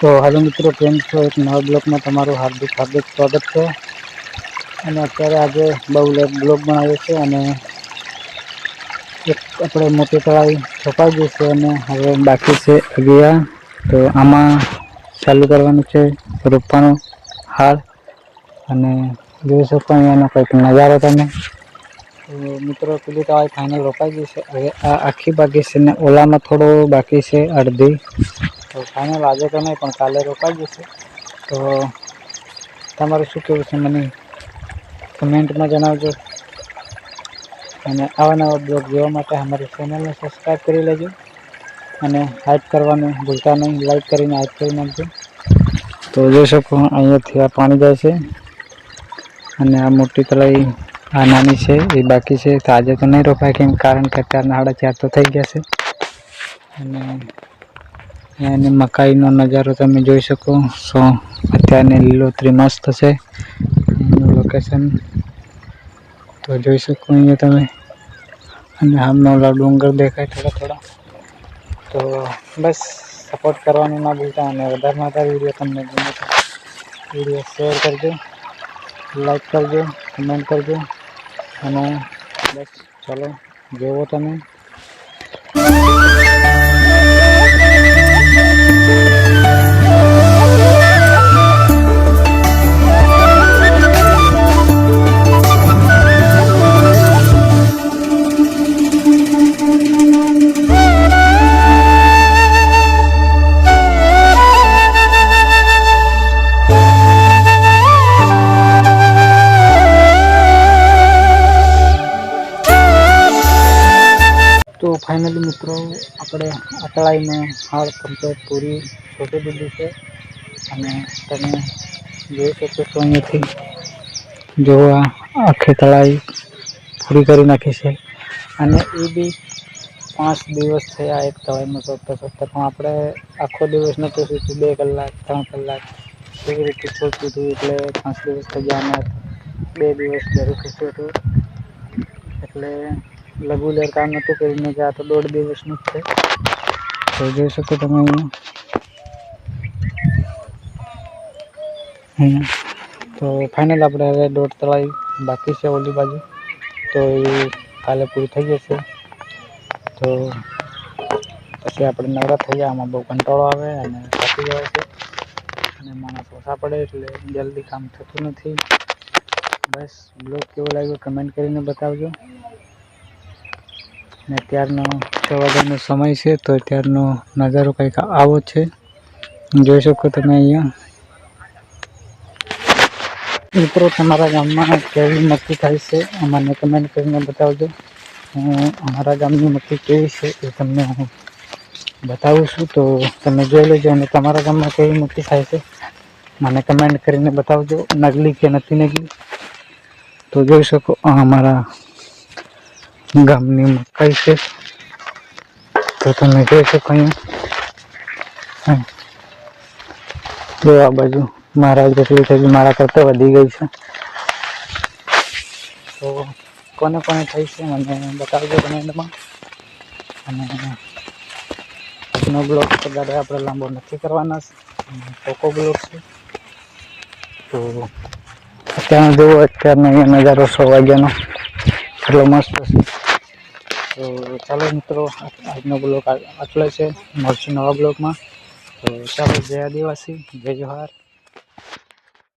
તો હાલો મિત્રો, કેમ છો? એક નવા બ્લોગમાં તમારું હાર્દિક હાર્દિક સ્વાગત છે. અને અત્યારે આજે બહુ લેટ બ્લોગ બનાવ્યો છે અને એક આપણે મોટી તળાવી છપાઈ ગઈ છે અને હવે બાકી છે અગિયાર. તો આમાં ચાલુ કરવાનું છે, રોપવાનું હાર અને જોઈ શકો અહીંયાનો કંઈક નજારો તમે. મિત્રો, પેલી તળાવી ફાઇનલ રોપાઈ ગઈ છે. હવે આ આખી બાકી છે ને ઓલામાં થોડો બાકી છે અડધી. તો ફાઇનલ આજે તો નહીં, પણ કાલે રોકાઈ જશે. તો તમારું શું કહેવું છે મને? કમેન્ટમાં જણાવજો. અને આવા નવા બ્લોગ જોવા માટે અમારી ચેનલને સબસ્ક્રાઈબ કરી લેજો. અને હાઇપ કરવાનું ભૂલતા નહીં લાઈક કરીને હાઇપ કરી નાખજો. તો જોઈ શકો, અહીંયાથી આ પાણી જાય છે. અને આ મોટી તળાઈ આ નાની છે, એ બાકી છે. તો આજે તો નહીં રોપાય કેમ? કારણ કે અત્યારના સાડા ચાર તો થઈ ગયા છે. અને અને મકાઈનો નજારો તમે જોઈ શકો. સો, અત્યારની લીલોતરી મસ્ત છે. લોકેશન તો જોઈ શકો અહીંયા તમે. અને સામે ઓલા ડુંગર દેખાય થોડા થોડા. તો બસ સપોર્ટ કરવાનું ના ભૂલતા અને વધારેમાં વધારે વીડિયો તમને ગમે તો વીડિયો શેર કરજો લાઈક કરજો કમેન્ટ કરજો. અને બસ, ચાલો, જોવો તમે. તો ફાઇનલી મિત્રો, આપણે અટળાઈને હાલ કમ્પ્લીટ પૂરી છોટી દીધી છે. અને તમે જોઈ શકો છો અહીંયાથી. જો આ આખી તળાઈ પૂરી કરી નાખી છે. અને એ બી પાંચ દિવસ થયા એક તળાઈમાં શોધતા શોધતા પણ આપણે આખો દિવસ નથી શીખ્યું બે કલાક, ત્રણ કલાક એવી રીતે શોધતું હતું. એટલે પાંચ દિવસ થઈ ગયા અને બે દિવસ જરૂર ખીચ્યું હતું. એટલે રેગ્યુલર કામ નહોતું કરીને કે આ તો દોઢ દિવસનું જ છે. તો જોઈ શકો તમે અહીંયા. અહીંયા. તો ફાઇનલ આપણે હવે દોઢ તળાવી બાકી છે ઓલી બાજુ. તો એ કાલે પૂરી થઈ જશે. તો પછી આપણે નવરા થઈ જાય આમાં બહુ કંટાળો આવે અને થાકી જવાય છે. અને માણસ ઓછા પડે એટલે જલ્દી કામ થતું નથી. બસ બ્લોગ કેવો લાગ્યો કમેન્ટ કરીને બતાવજો. ને અત્યારનો છ વાગ્યાનો સમય છે, તો અત્યારનો નજારો કંઈક આવો છે. જોઈ શકો તમે અહીંયા. મિત્રો, તમારા ગામમાં કેવી મક્કી થાય છે અમને કમેન્ટ કરીને બતાવજો. હું અમારા ગામની મક્કી કેવી છે, એ તમને હું બતાવું છું. તો તમે જોઈ લેજો અને તમારા ગામમાં કેવી મક્કી થાય છે, મને કમેન્ટ કરીને બતાવજો. નગલી કે નથી નગલી? તો જોઈ શકો, અમારા ગામની મકાઈ છે. તો તમે જોઈ શકો અહીંયા. જો આ બાજુ મારા જેટલી થઈ મારા કરતાં વધી ગઈ છે. તો કોને કોને થઈ છે મને બતાવજો કમેન્ટમાં. અને આજનો બ્લોગ કદાચ આપણે લાંબો નથી કરવાના ટોકો બ્લોગ છે. તો અત્યારનો જોવો, અત્યારનો અહીંયા નજારો સો વાગ્યાનો. એટલો મસ્ત છે. તો ચાલો મિત્રો, આજનો બ્લોગ આટલો છે. મળશું નવા બ્લોગમાં તો ચાલો, જય આદિવાસી, જય જોહાર